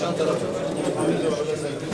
Çan tarafı.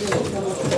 どうぞ。